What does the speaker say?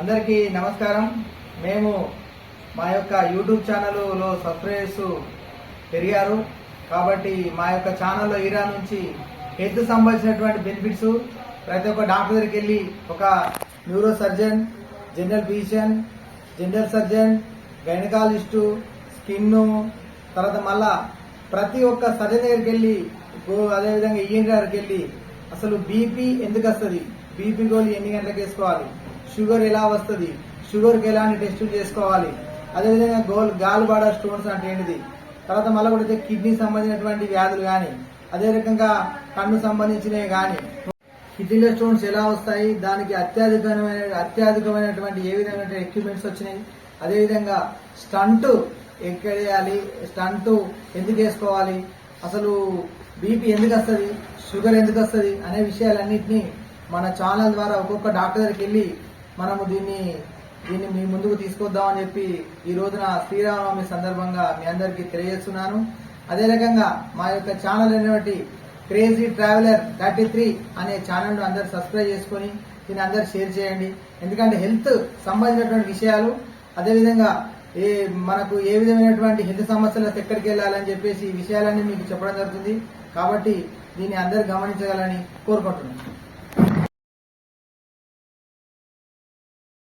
అందరికీ నమస్కారం. మేము మా యొక్క యూట్యూబ్ ఛానల్లో సబ్స్క్రైబర్స్ పెరిగారు. కాబట్టి మా యొక్క ఛానల్లో ఈరా నుంచి హెల్త్ సంబంధించినటువంటి బెనిఫిట్స్ ప్రతి ఒక్క డాక్టర్ దగ్గరికి వెళ్ళి ఒక neuro surgeon general physician general surgeon gynaecologist skin తర్వాత మళ్ళా ప్రతి ఒక్క సర్జన్ దగ్గరికి వెళ్ళి అదేవిధంగా ఈఎన్ దగ్గరికి వెళ్ళి అసలు బీపీ ఎందుకు వస్తుంది? బీపీ గోళీ ఎన్ని గంటలకు వేసుకోవాలి? షుగర్ ఎలా వస్తుంది? షుగర్కి ఎలాంటి టెస్టులు చేసుకోవాలి? అదేవిధంగా గోల్ గాల్బాడ స్టోన్స్ అంటే ఏంటిది? తర్వాత మళ్ళీ కూడా అయితే కిడ్నీ సంబంధించినటువంటి వ్యాధులు కానీ అదే రకంగా కన్ను సంబంధించినవి కానీ కిడ్నీలో స్టోన్స్ ఎలా వస్తాయి? దానికి అత్యధికమైన అత్యధికమైనటువంటి ఏ విధమైన ఎక్విప్మెంట్స్ వచ్చినాయి? అదేవిధంగా స్టంట్ ఎక్కడ వేయాలి స్టంట్ ఎందుకు వేసుకోవాలి? అసలు బీపీ ఎందుకు వస్తుంది? షుగర్ ఎందుకు వస్తుంది? అనే విషయాలన్నింటినీ మన ఛానల్ ద్వారా ఒక్కొక్క డాక్టర్ దగ్గరికి వెళ్ళి మనము దీన్ని దీన్ని మీ ముందుకు తీసుకొద్దామని చెప్పి ఈ రోజున శ్రీరామనవమి సందర్భంగా మీ అందరికీ తెలియజేస్తున్నాను. అదే రకంగా మా యొక్క ఛానల్ అయినటువంటి క్రేజీ ట్రావెలర్ థర్టీ త్రీ అనే ఛానల్ను అందరు సబ్స్క్రైబ్ చేసుకొని దీన్ని అందరు షేర్ చేయండి. ఎందుకంటే హెల్త్ సంబంధించినటువంటి విషయాలు అదేవిధంగా ఏ మనకు ఏ విధమైనటువంటి హెల్త్ సమస్యలు ఎక్కడికి వెళ్ళాలని చెప్పేసి ఈ విషయాలన్నీ మీకు చెప్పడం జరుగుతుంది. కాబట్టి దీన్ని అందరు గమనించగలని కోరుకుంటున్నాను.